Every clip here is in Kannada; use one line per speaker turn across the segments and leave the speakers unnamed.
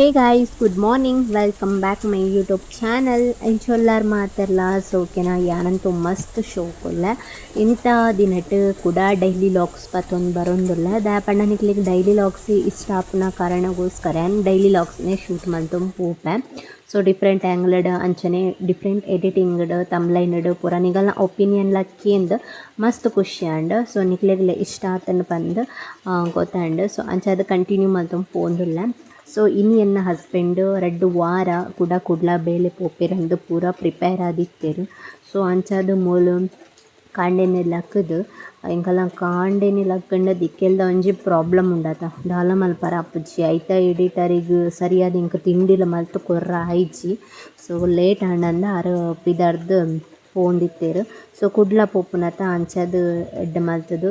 Hey guys good morning welcome back my YouTube channel ಎಂಚೊಲ್ಲಾರ್ ಮಾತೆರ್ಲ ಸೋಕೆನ ಯಾನಂತೂ ಮಸ್ತ್ ಶೋಕೊಲ್ಲ ಇಂಥ ದಿನಟ್ ಕೂಡ ಡೈಲಿ ಲಾಗ್ಸ್ ಪತ್ತೊಂದು ಬರೋಂದಿಲ್ಲ ದಾಪಣ್ಣ ನಿಕ್ಲಿಗೆ ಡೈಲಿ ಲಾಕ್ಸ್ ಇಷ್ಟ ಆಪುನ ಕಾರಣಗೋಸ್ಕರ ಡೈಲಿ ಲಾಗ್ಸ್ನೇ ಶೂಟ್ ಮಾಡ್ತು ಪೂಪೆ ಸೊ ಡಿಫ್ರೆಂಟ್ ಆ್ಯಂಗ್ಲಡ್ ಅಂಚನೆ ಡಿಫ್ರೆಂಟ್ ಎಡಿಟಿಂಗ್ಡ್ ತಮ್ಲೈನ್ಡ್ ಪೂರ ನಿಗಲ್ನ ಒಪಿನಿಯನ್ ಲಕ್ಕಿಂದು ಮಸ್ತ್ ಖುಷಿ ಆಂಡ್ ಸೊ ನಿಕ್ಲೆಗ್ಲೆ ಇಷ್ಟ ಆತನ ಬಂದು ಗೊತ್ತಾಂಡ್ ಸೊ ಅಂಚ ಕಂಟಿನ್ಯೂ ಮಾಡ್ತು ಪೋಂದುಲ್ಲ ಸೊ ಇನ್ನು ಎನ್ನ ಹಸ್ಬೆಂಡ್ ರಡ್ಡ್ ವಾರ ಕೂಡ ಕುಡ್ಲ ಬೇಲೆ ಪೋಪೆರಂದು ಪೂರ ಪ್ರಿಪೇರ್ ಆದಿತ್ತೆರ್. ಸೊ ಅಂಚಾದ ಮೂಲು ಕಾಂಡೆನೆಲ್ಲ ಲಕ್ಕದ್ ಹಿಂಗಲ್ಲ ಕಾಂಡೆನೆ ಲಕ್ಕಂಡ ದಿಕ್ಕೆಲ್ದ ಒಂಜಿ ಪ್ರಾಬ್ಲಮ್ ಉಂಡತ. ದಾಲ ಮಲ್ಪರ ಆಪುಜಿ ಐತ ಎಡಿಟರಿಗೆ ಸರಿಯಾದ ಇಂಕ್ ತಿಂಡಿಲ ಮಲ್ತು ಕೊರ್ರ ಆಯ್ಜಿ. ಸೊ ಲೇಟ್ ಆಂಡಂದ ಆರು ಪಿದರ್ದ್ ಪೋಂದಿತ್ತೆರ್ ಸೊ ಕುಡ್ಲ ಪೋಪುನತ ಅಂಚಾದ್ ಎಡ್ಡೆ ಮಲ್ತುದು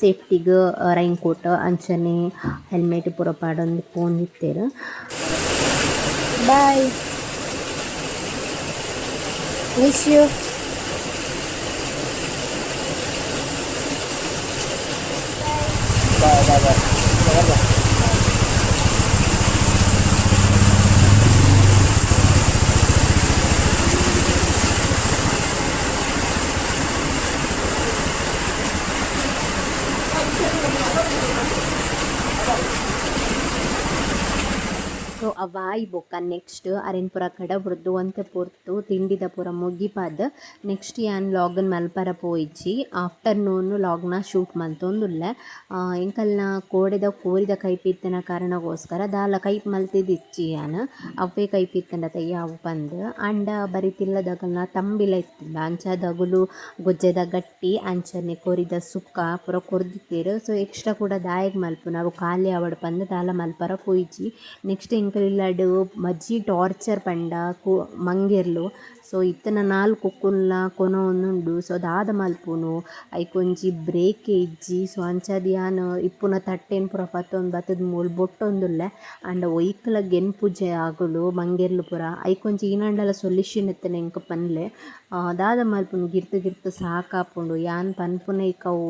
ಸೇಫ್ಟಿಗ್ ರೈನ್ ಕೋಟ್ ಅಂಚನೆ, ಹೆಲ್ಮೆಟ್ ಪೂರ ಪಾಡೊಂದು ಪೋಂದಿತ್ತೆರ್ bye wish you
bye bye bye.
ಅವಾಯಿ ಬೊಕ್ಕ ನೆಕ್ಸ್ಟ್ ಅರೆನ್ ಪೂರ ಕಡ ಅಂತ ಪೊರ್ತು ತಿಂಡಿದ ಪೂರ ಮುಗಿಪಾದ್ ನೆಕ್ಸ್ಟ್ ಯಾನ್ ಲಾಗನ್ ಮಲ್ಪರ ಪೋಯಿಜ್ಜಿ, ಆಫ್ಟರ್ನೂನ್ ಲಾಗ್ನ ಶೂಟ್ ಮಲ್ತೊಂದುಲ್ಲೆ. ಎಂಕಲ್ನ ಕೋಡೆದ ಕೋರಿದ ಕೈಪಿತ್ತನ ಕಾರಣಗೋಸ್ಕರ ದಾಲ ಕೈಪ್ ಮಲ್ತಿದಿಚ್ಚಿ ಯಾನ್ ಅವೇ ಕೈಪಿತ್ತಂಡ ತಯ್ಯಾವು ಪಂದ್. ಅಂಡ ಬರಿತಿಲ್ಲದಗಲ್ನ ತಂಬಿಲ ಇತ್ತಿಲ್ಲ ಅಂಚ ದಗುಲು ಗೊಜ್ಜೆದ ಗಟ್ಟಿ ಅಂಚನೆ ಕೊರಿದ ಸುಕ್ಕ ಪೂರ ಕೊರ್ದಿತ್ತೀರು. ಸೊ, ಎಕ್ಸ್ಟ್ರಾ ಕೂಡ ದಾಯಗ್ ಮಲ್ಪು. ನಾವು ಖಾಲಿ ಆವಡ್ ಪಂದ್ ದಾಲ ಮಲ್ಪರ ಪೋಯಿಜ್ಜಿ. ನೆಕ್ಸ್ಟ್ ಎಂಕಲ್ಲಾಡ್ ಮಜ್ಜಿ ಟಾರ್ಚರ್ ಪಂಡ, ಕು, ಮಂಗೆರ್ಲು. ಸೊ ಇತ್ತನ ನಾಲ್ಕು ಕುಕ್ಕುಲ್ನ ಕೊನೊಂದುಂಡು ಸೊ ದಾದ ಮಲ್ಪುನು, ಐಕೊಂಜಿ ಬ್ರೇಕ್ ಇಜ್ಜಿ. ಸೊ ಅಂಚಾದ್ ಇಪ್ಪುನ ತಟ್ಟೆನ್ ಪೂರ ಪತ್ತೊಂದು ಬತ್ತದ ಮೂಲು ಬೊಟ್ಟೊಂದುಲ್ಲೆ. ಆಂಡ ಒಯ್ಕಲ ಗೆನ್ಪುಜೆ ಆಗುಲು ಮಂಗೆರ್ಲು ಪೂರ. ಐಕೊಂಜಿ ಈನಂಡಲ ಸೊಲ್ಯೂಷನ್ ಇತ್ತನೆ ಎಂಕ್ ಪನ್ಲೆ ದಾದ ಮಲ್ಪುನು ಗಿರ್ತ್ ಗಿರ್ತ್ ಸಾಕಾಪುಂಡು, ಯಾನ್ ಪನ್ಪುನ ಇಕವು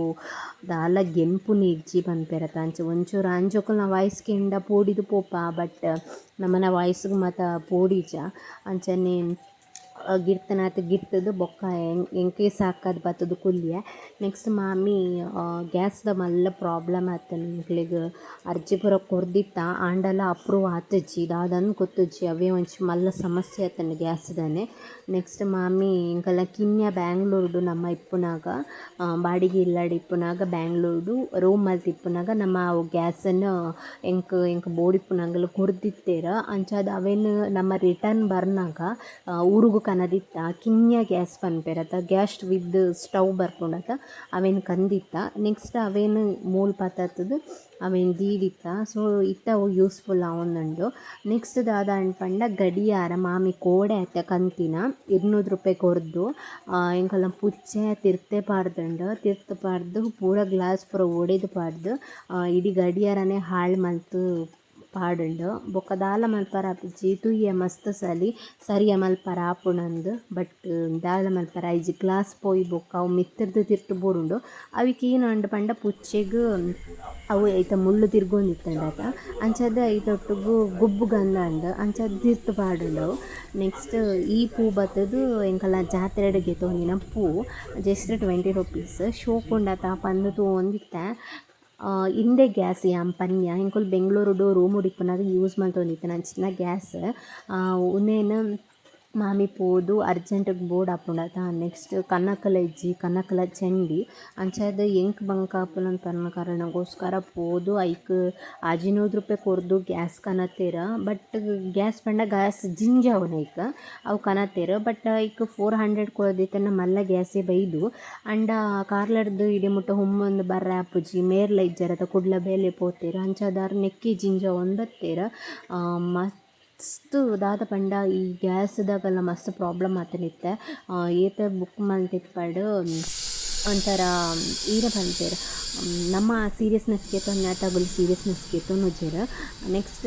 ದಾಲ ಗೆನ್ಪುನಿ ಇಜ್ಜಿ ಪನ್ಪೆರತ ಅಂಚ ಒಂಚೂರು ಅಂಜೊಕುಲ್ನ ವಾಯ್ಸ್ ಎಂಡ ಪೋಡಿದು ಪೋಪ, ಬಟ್ ನಮನ ವಾಯ್ಸ್ಗ್ ಮಾತ ಪೋಡಿಜ. ಅಂಚನೆ ಗಿರ್ತನಾತ್ ಗಿರ್ತದ ಬೊಕ್ಕ ಎಂಕೆ ಸಾಕದ್ ಬತ್ತದು ಕುಲ್ಯ. ನೆಕ್ಸ್ಟ್ ಮಾಮಿ ಗ್ಯಾಸ್ದ ಮಲ್ಲ ಪ್ರಾಬ್ಲಮ್ ಆತ ಎಂಕ್ಲೆಗ್ ಅರ್ಜಿ ಪೂರ ಕೊರ್ದಿತ್ತ ಆಂಡಲ ಅಪ್ರೂವ್ ಆತುಜ್ಜಿ. ದಾದನ್ ಗೊತ್ತಜ್ಜಿ, ಅವೇ ಒಂಚು ಮಲ್ಲ ಸಮಸ್ಯೆ ಆತನ ಗ್ಯಾಸ್ದಾನೆ ನೆಕ್ಸ್ಟ್ ಮಾಮಿ ಇಂಕಲ್ಲ ಕಿನ್ಯ ಬ್ಯಾಂಗ್ಳೂರ್ಡು ನಮ್ಮ ಇಪ್ಪುನಾಗ ಬಾಡಿಗೆ ಇಲ್ಲಡ್ ಇಪ್ಪುನಾಗ ಬ್ಯಾಂಗ್ಳೂರ್ಡು ರೂಮ್ ಮಲ್ತಿ ಇಪ್ಪುನಾಗ ನಮ್ಮ ಗ್ಯಾಸನ್ನು ಎಂಕ್ ಎಂಕ್ ಬೋಡಿಪ್ಪುನಂಗಲ್ ಕೊರ್ದಿತ್ತೇರ ಅಂಚಾದ ಅವೇನು ನಮ್ಮ ರಿಟರ್ನ್ ಬರ್ನಾಗ ಊರುಗು ಕನದಿತ್ತ, ಕಿನ್ಯ ಗ್ಯಾಸ್ ಪನ್ಪೆರತ ಗ್ಯಾಸ್ ವಿದ್ ಸ್ಟವ್ ಬರ್ಪುಂಡತ ಅವೆನ್ ಕಂದಿತ್ತ, ನೆಕ್ಸ್ಟ್ ಅವೇನು ಮೂಲ್ ಪತತ್ತುದು ಅವೆನ್ ದೀದಿತ್ತ, ಸೊ ಇತ್ತ ಅವು ಯೂಸ್ಫುಲ್ ಆವೊಂದುಂಡು. ನೆಕ್ಸ್ಟ್ ದಾದ ಪಂಡ ಗಡಿಯಾರ, ಮಾಮಿ ಕೋಡೆ ಅತ್ತೆ ಕಂತಿನ, ಇರ್ನೂರು ರೂಪಾಯಿ ಕೊರ್ದು ಎಂಕಲ್ನ ಪುಚ್ಚೆ ತಿರ್ತೆ ಪಾಡ್ದುಂಡು. ತಿರ್ತ ಪಾಡ್ದು ಪೂರ ಗ್ಲಾಸ್ ಪೂರ ಒಡೆದು ಪಾಡ್ದು ಇಡೀ ಗಡಿಯಾರನೇ ಹಾಳು ಮಲ್ತ್ ಪಾಡುಂಡು. ಬೊಕ ದಾಲ ಮಲ್ಪರ ಆಪುಜಿ ತೂಯೆ ಮಸ್ತ್ ಸಲಿ ಸರಿಯ ಮಲ್ಪರ ಆಪುಂಡಂದ್ ಬಟ್ ದಾಲ ಮಲ್ಪರ ಐಜಿ ಗ್ಲಾಸ್ ಪೋಯಿ ಬೊಕ್ಕ ಅವು ಮಿತ್ತರ್ದ್ ತಿರ್ತ್ ಬೋಡುಂಡು. ಅವಿಕ್ ಆಂಡ್ ಪಂಡ ಪುಚ್ಚೆಗ್, ಅವು ಐತ ಮುಳ್ಳು ತಿರ್ಗೊಂದಿತ್ತಂಡತ ಅಂಚದ ಐತೊಟ್ಟುಗು ಗುಬ್ಬು ಗಂಧಾಂಡ್ ಅಂಚದ ತಿರ್ತು ಪಾಡುಂಡು ನೆಕ್ಸ್ಟ್ ಈ ಪೂ ಬತ್ತದು ಎಂಕಲ್ನ ಜಾತ್ರೆಡ್ಗೆ ತೋಂದಿನ ಪೂ. Just twenty rupees. ಶೋಕುಂಡತ ಪಂದ್ ತೂವೊಂದಿತ್ತೆ ಇಂದೆ ಗ್ಯಾಸ್ ಯಾನ್ ಪನ್ಯ ಎಂಕುಲು ಬೆಂಗ್ಳೂರುಡು ರೂಮ್ ಉಡಿಪುನಗ ಯೂಸ್ ಮಂತೊಂದಿತ್ತೆ ಅಂಚಿನ ಗ್ಯಾಸ್ ಉಂದೆನ್ ಮಾಮಿ ಪೋದು, ಅರ್ಜೆಂಟ್ಗ್ ಬೋರ್ಡ್ ಆಪುಂಡತ ನೆಕ್ಸ್ಟ್ ಕನ್ನಕಲ ಇಜ್ಜಿ ಕನ್ನಕಲ ಚಂಡಿ, ಅಂಚಾದ ಎಂಕ್ ಬಂಕ್ ಆಪುನ ತನ್ನ ಕಾರಣಗೋಸ್ಕರ ಪೋದು, ಐಕ್ ಆಜಿನೂರು ರೂಪಾಯಿ ಕೊರ್ದು ಗ್ಯಾಸ್ ಕನತ್ತೀರ ಬಟ್ ಗ್ಯಾಸ್ ಪಂಡ ಗ್ಯಾಸ್ ಜಿಂಜೆ ಅವನ ಐಕ್, ಅವು ಕನತ್ತೀರ ಬಟ್ ಐಕ್ ಫೋರ್ ಹಂಡ್ರೆಡ್ ಕೊಳದಿತ್ತನ ಮಲ್ಲ ಗ್ಯಾಸೇ ಬೈದು, ಅಂಡ ಕಾರ್ಲರ್ದು ಇಡೀ ಮುಟ್ಟ ಹುಮ್ಮೊಂದು ಬರ್ರ ಆಪುಜಿ ಮೇರ್ಲ ಇಜ್ಜರತ ಕುಡ್ಲ ಬೇಲೆ ಪೋತೀರ, ಅಂಚಾದಾರ ನೆಕ್ಕಿ ಜಿಂಜ ಒಂದತ್ತೀರ ಮಸ್ತ್ ಮಸ್ತ್ ದಾದ ಪಂಡ ಈ ಗ್ಯಾಸ್ದಾಗೆಲ್ಲ ಮಸ್ತ್ ಪ್ರಾಬ್ಲಮ್ ಆತನಿತ್ತೆ ಏತ ಬುಕ್ ಮಲ್ತಿಪ್ಪಡ್ ಒಂಥರ ಈರ ಪನ್ಪೆರ್ ನಮ್ಮ ಸೀರಿಯಸ್ನೆಸ್ಗೆ ಸೀರಿಯಸ್ನೆಸ್ ಸೀರಿಯಸ್ನೆಸ್ಗೆ ನೋಜರ ನೆಕ್ಸ್ಟ್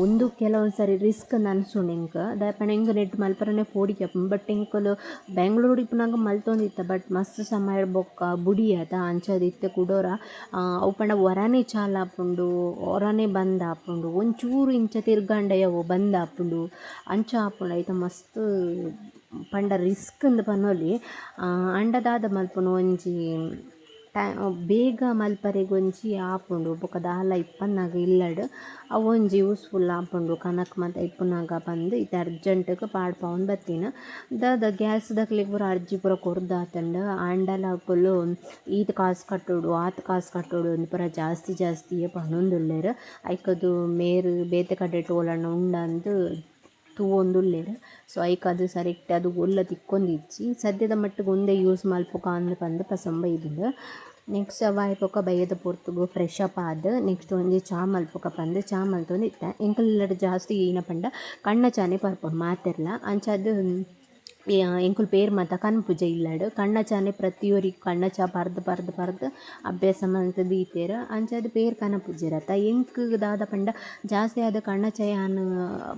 ಒಂದು ಕೆಲವೊಂದು ಸರಿ ರಿಸ್ಕ್ ಅನ್ಸುಂಡು ಇಂಕ ದಾಯಪಂಡ ಇಂಕ ನೆಟ್ ಮಲ್ಪರನೆ ಪೋಡಿಕೆ ಬಟ್ ಇಂಕಲು ಬೆಂಗಳೂರು ಇಪ್ಪುನಾಗ ಮಲ್ತೊಂದಿತ್ತ ಬಟ್ ಮಸ್ತ್ ಸಮಯ ಬೊಕ್ಕ ಬುಡಿಯದ ಅಂಚದಿತ್ತೆ ಕುಡೋರ. ಆ, ಅವು ಪಂಡ ಒರನೆ ಚಾಲ್ ಆಪುಂಡು ಹೊರನೇ ಬಂದ್ ಆಪುಂಡು ಒಂಚೂರು ಇಂಚ ತಿರ್ಗಂಡಯವು ಬಂದ್ ಆಪುಂಡು. ಅಂಚ ಆಪುಂಡು ಐತ ಮಸ್ತ್ ಪಂಡ ರಿಸ್ಕ್ ಇಂದ್ ಪನೊಲಿ. ಅಂಡ ಅಂಡದಾದ ಮಲ್ಪುನ ಒಂಜಿ ಟೈ ಬೇಗ ಮಲ್ಪರೆಗೊಂಜಿ ಆಪುಂಡು ಬೊಕ ದಾಲ ಇಪ್ಪನ್ನಾಗ ಇಲ್ಲಡ್, ಅವೊಂಜಿ ಯೂಸ್ಫುಲ್ ಆಪುಂಡು ಕನಕ್ ಮಾತ ಇಪ್ಪುನಾಗ ಬಂದು ಇತ್ತೆ ಅರ್ಜೆಂಟ್ಗ್ ಪಾಡ್ಪವನ್ ಬತ್ತಿನ. ದಾದ ಗ್ಯಾಸ್ ದಕ್ಲಿಗ್ ಪೂರ ಅರ್ಜಿ ಪೂರ ಕೊರ್ದಾತಂಡ ಆಂಡಲ ಅಕುಲು ಈತ್ ಕಾಸು ಕಟ್ಟೋಡು, ಆತ್ ಕಾಸು ಕಟ್ಟೋಡು ಅಂದ್ ಪೂರ ಜಾಸ್ತಿ ಜಾಸ್ತಿಯೇ ಪನೊಂದುಲ್ಲೆರ್ ಐಕದು ಮೇರು, ಬೇತೆ ಕಡೆ ಟೋಲಣ್ಣ ಉಂಡಂದು ತೂವೊಂದುಲ್ಲೆರ್ ಸೊ ಐಕ್ ಅದು ಸರಿಕ್ಟ್ ಅದು ಒಲ್ಲ ತಿಕ್ಕೊಂದಿಜ್ಜಿ ಸದ್ಯದ ಮಟ್ಟಿಗೆ ಒಂದೇ ಯೂಸ್ ಮಲ್ಪೊಕ ಅಂದ್ ಪಂದ್ ಪಸಂಬ ಇದುಂಡು ನೆಕ್ಸ್ಟ್ ಅವ ಆಯ್ಪೊಕ ಬೈಯದ ಪೊರ್ತುಗು ಫ್ರೆಶ್ ಅಪ್ ಆದ್. ನೆಕ್ಸ್ಟ್ ಒಂಜಿ ಚಾ ಮಲ್ಪೊಕ ಪಂದ್. ಚಾ ಮಲ್ತೊಂದು ಇತ್ತೆ ಎಂಕಲ್ಲೆಡ್ ಜಾಸ್ತಿ ಏನ ಪಂಡ ಕಣ್ಣ ಚಾನೆ ಪರ್ಪುಂಡು ಮಾತೆರ್ಲ. ಅಂಚಾದ್ ಎಂಕುಲ್ ಪೇರ್ ಮಾತ ಕನ್ಪುಜ ಇಲ್ಲಾಡು ಕಣ್ಣ ಚಾನೆ ಪ್ರತಿಯೊರಿಗ್ ಕಣ್ಣ ಚಾ ಪರ್ದ್ ಪರ್ದ್ ಪರ್ದ್ ಅಭ್ಯಾಸ ಮಂತ ದೀತೆರ್. ಅಂಚಾದ್ ಪೇರ್ ಕನಪುಜಿರತ ಎಂಕ್ ದಾದ ಪಂಡ, ಜಾಸ್ತಿ ಆದ ಕಣ್ಣ ಚಾಯನ್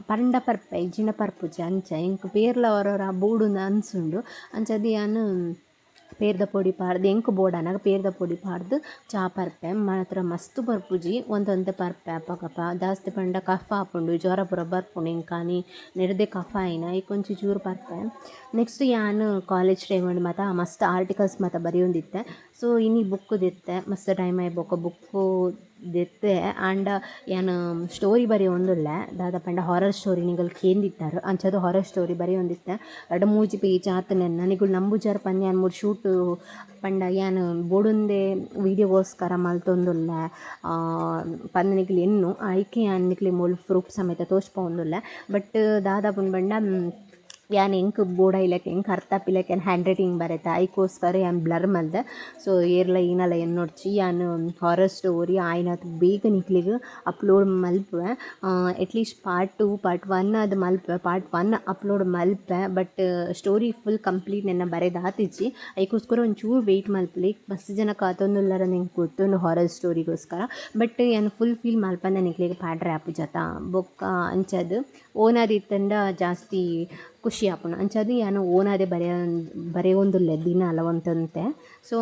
ಪಂಡ ಪರ್ಪೆ ಇಜ್ಜಿಂಡ ಪರ್ಪುಜ ಅಂಚ. ಎಂಕ್ ಪೇರ್ಲ ಅವರವರ ಬೂಡು ಅನ್ಸುಂಡು. ಅಂಚಾದ್ ಯಾನ್ ಪೇರ್ದ ಪೊಡಿ ಪಾಡ್ದು, ಎಂಕ್ ಬೋಡಾನಾಗ ಪೇರ್ದ ಪೊಡಿ ಪಾಡ್ದು, ಚಾ ಪರ್ಪೆ, ಮಾತ್ರ ಮಸ್ತ್ ಬರ್ಪುಜಿ ಒಂದೊಂದೇ ಪರ್ಪೆ ಅಪ್ಪಕಪ್ಪ ಜಾಸ್ತಿ ಪಂಡ ಕಫ ಹಾಪುಂಡು, ಜ್ವರ ಪೂರ ಬರ್ಪುಂಡು ಎಂಕಾನಿ ನೆರೆದೆ ಕಫ ಆಯ್ನ ಕೊಂಚ ಚೂರು ಪರ್ಪೆ. ನೆಕ್ಸ್ಟ್ ಯಾನು ಕಾಲೇಜ್ ಟೈಮ್ ಮಾತ ಮಸ್ತ್ ಆರ್ಟಿಕಲ್ಸ್ ಮಾತ ಬರೆಯೊಂದಿತ್ತೆ. ಸೊ ಇನ್ನೀ ಬುಕ್ ದಿತ್ತೆ, ಮಸ್ತ್ ಟೈಮ್ ಆಯ್ಬೋಕ ಬುಕ್ಕು ದೆತ್ತೆ ಆ್ಯಂಡ್ ಏನು ಸ್ಟೋರಿ ಬರೆಯೊಂದುಲ್ಲೆ ದಾದ ಪಂಡ ಹಾರರ್ ಸ್ಟೋರಿ ನಿಗಲ್ ಕೇಂದಿತ್ತಾರೆ ಅಂಚದು ಹಾರರ್ ಸ್ಟೋರಿ ಬರೀ ಒಂದಿತ್ತೆ. ಎರಡು ಮೂಜಿ ಪೇಜ್ ಆತನೆನ್ನ ನಿಗುಲ್ ನಂಬುಜಾರ್ ಯಾನ್ ಮೂರು ಶೂಟ್ ಪಂಡ ಏನು, ಬೋಡೊಂದೆ ವೀಡಿಯೋಗೋಸ್ಕರ ಮಲ್ತೊಂದುಲ್ಲೆ. ಪಂದ್ ನಿಕ್ಲ್ ಎನ್ನು ಐಕೆ ಏನು ನಿಕ್ಲಿ ಮೂಲು ಪ್ರೂಫ್ ಸಮೇತ ತೋಜ್ಪವೊಂದುಲ್ಲೆ ಬಟ್ ದಾದಾಪುನ ಪಂಡ ಯಾನ್ ಹೆಂಗ್ ಬೋಡ ಇಲ್ಲಕ್ಕೆ ಎಂಕ್ ಅರ್ಥ ಆಪಿಲ್ಲಕ ಏನು ಹ್ಯಾಂಡ್ ರೈಟಿಂಗ್ ಬರತ್ತೆ ಐಕೋಸ್ಕರ ಏನು ಬ್ಲರ್ ಮಲ್ದೆ ಸೊ ಏರ್ಲ ಏನಲ್ಲ ಏನು ನೋಡ್ಚಿ, ಯಾನು ಹಾರರ್ ಸ್ಟೋರಿ ಆಯ್ನತ್ ಬೇಗ ನಿಕ್ಲಿಗೆ upload Malpe. At least part two part one ಅದು ಮಲ್ಪೆ. ಪಾರ್ಟ್ ಒನ್ ಅಪ್ಲೋಡ್ ಮಲ್ಪೆ ಬಟ್ ಸ್ಟೋರಿ ಫುಲ್ ಕಂಪ್ಲೀಟ್ ನನ್ನ ಬರೆದಾತಿಚ್ಚಿ ಅದಕ್ಕೋಸ್ಕರ ಒಂಚೂರು ವೆಯ್ಟ್ ಮಲ್ಪಲಿ ಮಸ್ತ್ ಜನ ಕಾತೊಂದುಲ್ಲರ ನಿಂಗೆ ಗೊತ್ತೊಂದು ಹಾರರ್ ಸ್ಟೋರಿಗೋಸ್ಕರ ಬಟ್ ಏನು ಫುಲ್ ಫೀಲ್ ಮಲ್ಪಂದ ನಿಕ್ಲಿಗೆ ಪಾಡ್ರೆ ಆಪು ಜತ ಬೊಕ್ಕ ಅಂಚದು ಓನಾದಿತ್ತಂದ ಜಾಸ್ತಿ ಖುಷಿ ಆಪಣ ಅಂಚದು ಯಾನ್ ಓನಾದೆ ಬರೆಯ, ಬರೆಯೊಂದುಲ್ಲೆ ದಿನ ಅಲವಂತಂತೆ. ಸೊ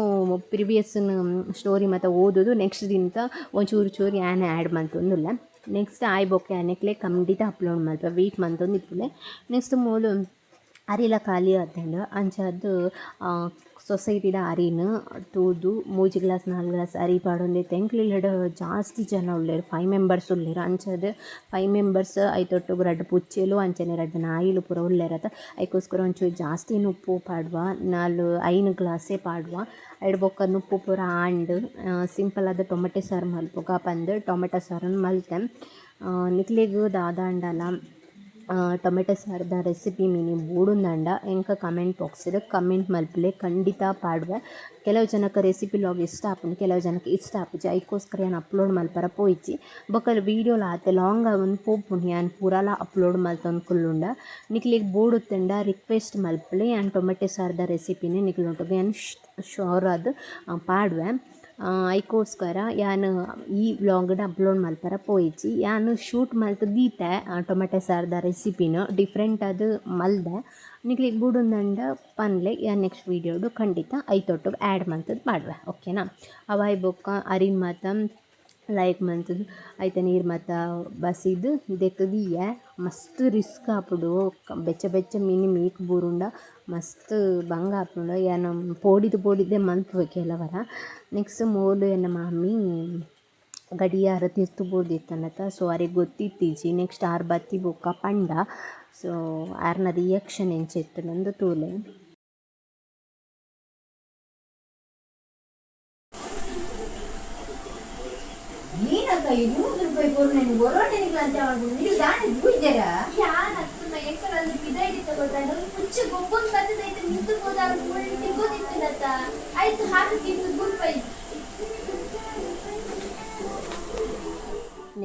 ಪ್ರಿವಿಯಸ್ನ ಸ್ಟೋರಿ ಮತ್ತು ಓದೋದು ನೆಕ್ಸ್ಟ್ ದಿನತ ಒಂಚೂರು ಚೂರು ಏನು ಆ್ಯಡ್ ಮಲ್ತೊಂದುಲ್ಲೆ ನೆಕ್ಸ್ಟ್ ಆಯ್ ಬೊಕ್ಕೆ ಆನೆಕ್ಲೆ ಖಂಡಿತ ಅಪ್ಲೋಡ್ ಮಲ್ಪೆ ವೆಯ್ಟ್ ಮಂತೊಂದು ಇಪ್ಪುಲೆ ನೆಕ್ಸ್ಟ್ ಮೂಲು ಅರಿಲ ಖಾಲಿ ಆತಂಡ ಅಂಚಾದ್ ಸೊಸೈಟಿದ ಅರಿನ್ ತೂದು, ಮೂಜಿ ಗ್ಲಾಸ್, ನಾಲ್ಕು ಗ್ಲಾಸ್ ಅರಿ ಪಾಡೊಂದಿತ್ತೆ ಎಂಕ್ಲೆಡ್ ಜಾಸ್ತಿ ಜನ ಉಲ್ಲೆರ್ ಫೈವ್ ಮೆಂಬರ್ಸ್ ಉಲ್ಲೆರ್ ಅಂಚಾದ್ ಫೈವ್ ಮೆಂಬರ್ಸ್ ಐತೊಟ್ಟುಗು ರಡ್ಡ್ ಪುಚ್ಚೆಲು ಅಂಚನೆ ರಡ್ಡ್ ನಾಯಿಲು ಪೂರ ಉಳ್ಳೇರತ ಐಕೋಸ್ಕರ ಒಂಚೂರು ಜಾಸ್ತಿ ಉಪ್ಪು ಪಾಡ್ವ ನಾಲ್ ಐನ್ ಗ್ಲಾಸೇ ಪಾಡ್ವ. ಐಡ್ ಬೊಕ್ಕ ಉಪ್ಪು ಪೂರ ಆಂಡ್ ಸಿಂಪಲ್ ಆದ ಟೊಮೆಟೊ ಸಾರು ಮಲ್ಪೊಗ ಪಂದ್, ಟೊಮೆಟೊ ಸಾರನ್ನು ಮಲ್ತೆ ನಿಕ್ಲೆಗ್ ದಾದಾಂಡಲ. ಟೊಮೆಟೊ ಸಾರ್ದ ರೆಸಿಪಿ ಮೀನಿ ಬೂಡುಂದಂಡ ಎಂಕ ಕಮೆಂಟ್ ಬಾಕ್ಸ್ಡ್ ಕಮೆಂಟ್ ಮಲ್ಪಲೆ ಖಂಡಿತ ಪಾಡ್ವೆ. ಕೆಲವು ಜನಕ್ಕೆ ರೆಸಿಪಿ ಲಾಗ್ ಇಷ್ಟ ಆಪುಂಡು ಕೆಲವು ಜನಕ್ಕೆ ಇಷ್ಟ ಆಪುಜಿ. ಐಕೋಸ್ಕರ ಏನು ಅಪ್ಲೋಡ್ ಮಲ್ಪರ ಪೋಯಿಚಿ. ಬೊಕಲ್ ವೀಡಿಯೋಲ ಆತೆ ಲಾಂಗ್ ಆಗೊಂದು ಪೋಪುನಿ ಯಾನ್ ಪೂರಲ ಅಪ್ಲೋಡ್ ಮಲ್ತೊಂದು ಕುಲ್ಲುಂಡ. ನಿಕ್ಲಿಗ್ ಬೋಡುತ್ತಂಡ ರಿಕ್ವೆಸ್ಟ್ ಮಲ್ಪಲೆ ಆ್ಯಂಡ್ ಟೊಮೆಟೊ ಸಾರ್ದ ರೆಸಿಪಿನೇ ನಿಕ್ಲು ಏನು ಶೋರ್ ಅದು ಪಾಡ್ವೆ. ಐಕೋಸ್ಕರ ಯಾನು, ಈ ವ್ಲಾಗ್ಡ್ ಅಪ್ಲೋಡ್ ಮಲ್ಪರ ಪೋಯಿಜ್ಜಿ ಯಾನ್ ಶೂಟ್ ಮಲ್ತ್ ದೀತೆ ಟೊಮೆಟೊ ಸಾರ್ದ ರೆಸಿಪಿನ ಡಿಫ್ರೆಂಟ್ ಅದು ಮಲ್ದೆ. ನಿಕ್ಲಿಗ್ ಬುಡುಂದಂಡ ಪನ್ಲೆ, ಯಾ ನೆಕ್ಸ್ಟ್ ವೀಡಿಯೋಡು ಖಂಡಿತ ಐತೊಟ್ಟು ಆ್ಯಡ್ ಮಂತದ್ದು ಮಾಡುವೆ, ಓಕೆನಾ? ಅವಾಯ್ ಬೊಕ್ಕ ಅರಿನ್ ಮಾತ, ಲೈಕ್ ಮಂತದ್ದು ಐತೆ ನೀರು ಮಾತ ಬಸಿದು ದೆಕ್ಕದಿಯೆ ಮಸ್ತ್ ರಿಸ್ಕ್ ಆಪುಡು ಬೆಚ್ಚ ಬೆಚ್ಚ ಮೀನು ಮೀಕ್ ಬೂರುಂಡ ಮಸ್ತ್ ಬಂಗ ಆಪುಂಡ ಯಾನ್ ಪೋಡಿದು ಪೋಡಿದ್ದೆ ಮಲ್ಪುವೆ ಕೆಲವರ. ನೆಕ್ಸ್ಟ್ ಮೋಲು ಎನ್ನ ಮಾಮಿ ಗಡಿಯಾರ ತಿರ್ತು ಬೋದಿತ್ತನತ ಸೊ ಅವ್ರಿಗೆ ಗೊತ್ತಿತ್ತೀಜಿ. ನೆಕ್ಸ್ಟ್ ಆರ್ ಬತ್ತಿ ಬೊಕ್ಕ ಪಂಡ. ಸೊ ಆರ್ನ ರಿಯಾಕ್ಷನ್ ಎಂಚಿತ್ತು ನಂದು ತೂಲೆ.
ಏನಂತ ನೂರು ರೂಪಾಯಿ ಕೊಡು ನನಗೆ ಅಂತ ಮಾಡ್ಬೋದು ನೀವು ದಾಣಿ ಬೂಯ್ದಾರ
ಯಾನ್ ಹತ್ತುನ ಅಲ್ಲಿ ಬಿದೈಡಿ ತಗೊಳ್ತಾಂಡು ಮುಚ್ಚು ಗೊಬ್ಬೊಂದು ಬಂದದೈತೆ ನಿಂತು ಹೋದಾಗ ತಿಗೋದಿತ್ತಿನತ್ತ ಆಯ್ತು ಹಾಕಿ ತಿಂದು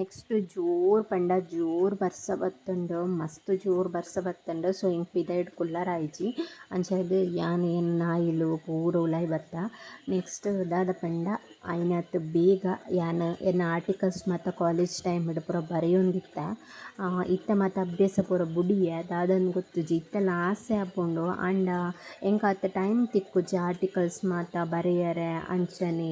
ನೆಕ್ಸ್ಟ್ ಜೋರು ಪಂಡ, ಜೋರು ಬರ್ಸ ಬತ್ತಂಡು ಮಸ್ತ್ ಜೋರು ಬರ್ಸ ಬತ್ತಂಡು ಸೊ ಹಿಂಗೆ ಪಿದೈಡ್ ಇಟ್ಕೊಳ್ಳಾರ ಆಯ್ಜಿ ಅಂಚದು ಯಾನ್ ಏನು ನಾಯಿಲು ಪೂರ ಉಲಾಯಿ ಬತ್ತ. ನೆಕ್ಸ್ಟ್ ದಾದ ಪಂಡ, ಐನತ್ ಬೇಗ ಯಾನ ಎನ್ನ ಆರ್ಟಿಕಲ್ಸ್ ಮತ್ತು ಕಾಲೇಜ್ ಟೈಮ್ ಹಿಡ್ ಪೂರ ಬರೆಯೊಂದಿತ್ತ. ಇತ್ತ ಮತ್ತು ಅಭ್ಯಾಸ ಪೂರ ಬುಡಿಯ, ದಾದನ್ ಗೊತ್ತುಜಿ ಇತ್ತ ಆಸೆ ಆಪುಂಡು. ಆಂಡ ಎಂಕ ಅತ್ತ ಟೈಮ್ ತಿಕ್ಕುಜಿ ಆರ್ಟಿಕಲ್ಸ್ ಮಾತ ಬರೆಯರೆ, ಅಂಚನೆ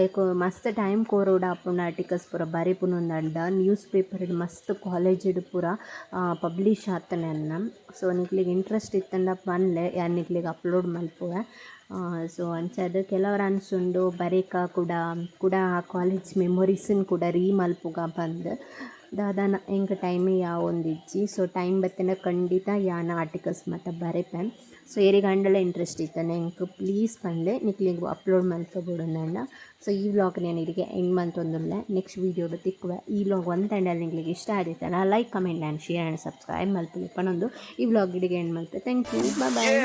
ಏಕೋ ಮಸ್ತ್ ಟೈಮ್ ಕೋರೋಡ ಆಪುಂಡು ಆರ್ಟಿಕಲ್ಸ್ ಪೂರ. ಬರೆಪುನೊಂದಂಡ ನ್ಯೂಸ್ ಪೇಪರ್ ಮಸ್ತ್ ಕಾಲೇಜಿಡ್ ಪೂರ ಪಬ್ಲಿಷ್ ಆತನೆ ಅನ್ನ. ಸೊ ನಿಕ್ಲಿಗೆ ಇಂಟ್ರೆಸ್ಟ್ ಇತ್ತಂಡ ಪನ್ಲೆ ಯಾನ್ ನಿಕ್ಲಿಗ್ ಅಪ್ಲೋಡ್ ಮಲ್ಪುವೆ. ಸೊ ಅನ್ಸದ ಕೆಲವರು ಅನ್ಸುಂಡು, ಬರೇಕ ಕೂಡ ಕೂಡ ಆ ಕಾಲೇಜ್ ಮೆಮೊರೀಸನ್ನು ಕೂಡ ರೀ ಮಲ್ಪುಗ ಬಂದು. ದಾದಾನ ಹೆಂಗೆ ಟೈಮೇ ಯಾವೊಂದು ಒಂದಿಜ್ಜಿ ಸೊ ಟೈಮ್ ಬತ್ತಿನ ಖಂಡಿತ ಯಾನ ಆರ್ಟಿಕಲ್ಸ್ ಮತ್ತು ಬರೆಪೆನ್. So ಏರಿಗೆ ಅಂಡಲ interest ಇತ್ತಾನೆ. ಎಂಕ್ ಪ್ಲೀಸ್ ಬಂದೆ. ನಿಕ್ಲಿಂಗು ಅಪ್ಲೋಡ್ ಮಲ್ಕೊಬಿಡೋಣ ಸೊ ಈ ವ್ಲಾಗ್ ನಾನು ಇಲ್ಲಿಗೆ ಎಂಡ್ ಮಂತೊಂದುಲ್ಲೆ ನೆಕ್ಸ್ಟ್ ವೀಡಿಯೋಡು ತಿಕ್ಕುವೆ. ಈ ವ್ಲಾಗ್ ಒಂದು ತಂಡಲ್ಲಿ ನಿಮಗೆ ಇಷ್ಟ ಆದಿತ್ತಲ್ಲ like comment and share and subscribe ಮಲ್ಪಲಿ ಪನೊಂದು ಈ ವ್ಲಾಗ್ ಇಡಿಗೆ ಎಂಡ್ ಮಲ್ಪೆ ಥ್ಯಾಂಕ್ ಯು ಬಾಯ್